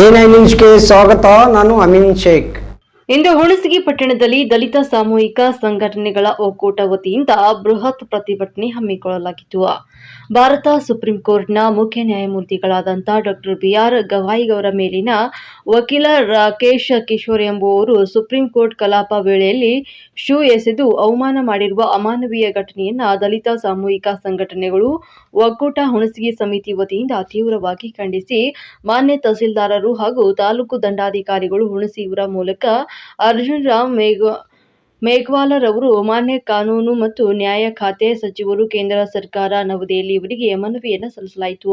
A nine ನ್ಯೂಸ್ಗೆ ಸ್ವಾಗತ ನಾನು ಅಮೀನ್ ಶೇಖ್ ಇಂದು ಹುಣಸಗಿ ಪಟ್ಟಣದಲ್ಲಿ ದಲಿತ ಸಾಮೂಹಿಕ ಸಂಘಟನೆಗಳ ಒಕ್ಕೂಟ ವತಿಯಿಂದ ಬೃಹತ್ ಪ್ರತಿಭಟನೆ ಹಮ್ಮಿಕೊಳ್ಳಲಾಗಿತ್ತು. ಭಾರತ ಸುಪ್ರೀಂ ಕೋರ್ಟ್ನ ಮುಖ್ಯ ನ್ಯಾಯಮೂರ್ತಿಗಳಾದಂಥ ಡಾಕ್ಟರ್ ಬಿಆರ್ ಗವಾಯಿಗೌರ ಮೇಲಿನ ವಕೀಲ ರಾಕೇಶ್ ಕಿಶೋರ್ ಎಂಬುವವರು ಸುಪ್ರೀಂ ಕೋರ್ಟ್ ಕಲಾಪ ವೇಳೆಯಲ್ಲಿ ಶೂ ಎಸೆದು ಅವಮಾನ ಮಾಡಿರುವ ಅಮಾನವೀಯ ಘಟನೆಯನ್ನ ದಲಿತ ಸಾಮೂಹಿಕ ಸಂಘಟನೆಗಳು ಒಕ್ಕೂಟ ಹುಣಸಗಿ ಸಮಿತಿ ವತಿಯಿಂದ ತೀವ್ರವಾಗಿ ಖಂಡಿಸಿ ಮಾನ್ಯ ತಹಸೀಲ್ದಾರರು ಹಾಗೂ ತಾಲೂಕು ದಂಡಾಧಿಕಾರಿಗಳು ಹುಣಸಿಯವರ ಮೂಲಕ ಅರ್ಜುನ್ ರಾಮ್ ಮೇಘ, ಮೇಘ್ವಾಲರವರು ಮಾನ್ಯ ಕಾನೂನು ಮತ್ತು ನ್ಯಾಯ ಖಾತೆ ಸಚಿವರು ಕೇಂದ್ರ ಸರ್ಕಾರ ನವದೆಹಲಿ ಇವರಿಗೆ ಮನವಿಯನ್ನು ಸಲ್ಲಿಸಲಾಯಿತು.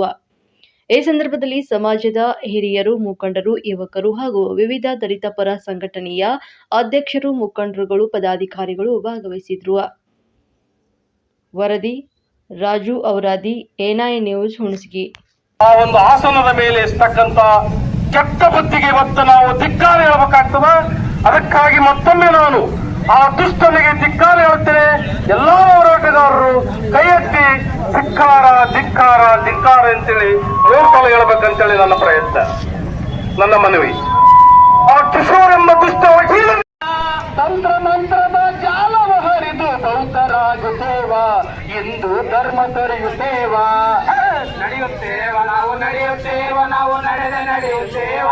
ಈ ಸಂದರ್ಭದಲ್ಲಿ ಸಮಾಜದ ಹಿರಿಯರು, ಮುಖಂಡರು, ಯುವಕರು ಹಾಗೂ ವಿವಿಧ ದಲಿತ ಪರ ಸಂಘಟನೆಯ ಅಧ್ಯಕ್ಷರು, ಮುಖಂಡರುಗಳು, ಪದಾಧಿಕಾರಿಗಳು ಭಾಗವಹಿಸಿದ್ರು ವರದಿ, ರಾಜು ಅವರಾದಿ ಎನ್ಐ ನ್ಯೂಸ್, ಹುಣಸಗಿ. ಆ ಒಂದು ಆಸನದ ಮೇಲೆ ಕೆಟ್ಟ ಬುದ್ಧಿಗೆ ಇವತ್ತು ನಾವು ಧಿಕ್ಕಾರ ಹೇಳಬೇಕಾಗ್ತದ? ಅದಕ್ಕಾಗಿ ಮತ್ತೊಮ್ಮೆ ನಾನು ಆ ದುಷ್ಟನಿಗೆ ಧಿಕ್ಕಾರ ಹೇಳ್ತೇನೆ. ಎಲ್ಲಾ ಹೋರಾಟಗಾರರು ಕೈ ಎತ್ತಿ ಧಿಕ್ಕಾರ ಧಿಕ್ಕಾರ ಧಿಕ್ಕಾರ ಅಂತೇಳಿ ಮೂರು ಸಲ ಹೇಳ್ಬೇಕಂತೇಳಿ ನನ್ನ ಪ್ರಯತ್ನ. ನನ್ನ ಮನವಿ. ಆ ಕಿಶೋರ್ ಎಂಬ ದುಷ್ಟ ವಕೀಲ ತಂತ್ರ ಮಂತ್ರದ ಜಾಲವ ಹರಿದು ಬೌದ್ಧರಾಗುತ್ತೇವ ಎಂದು ಧರ್ಮ ತೊರೆಯುತ್ತೇವ ನಡೆಯುತ್ತೇವ? ನಾವು ನಡೆಯುತ್ತೇವ? ನಾವು ನಡೆದ ನಡೆಯುತ್ತೇವ?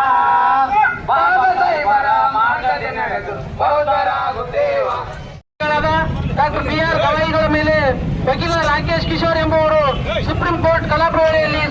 ಡಾಕ್ಟರ್ ಬಿ ಆರ್ ಗವಾಯಿಗಳ ಮೇಲೆ ವಕೀಲ ರಾಕೇಶ್ ಕಿಶೋರ್ ಎಂಬುವರು ಸುಪ್ರೀಂ ಕೋರ್ಟ್ ಕಲಾಪ ವೇಳೆಯಲ್ಲಿ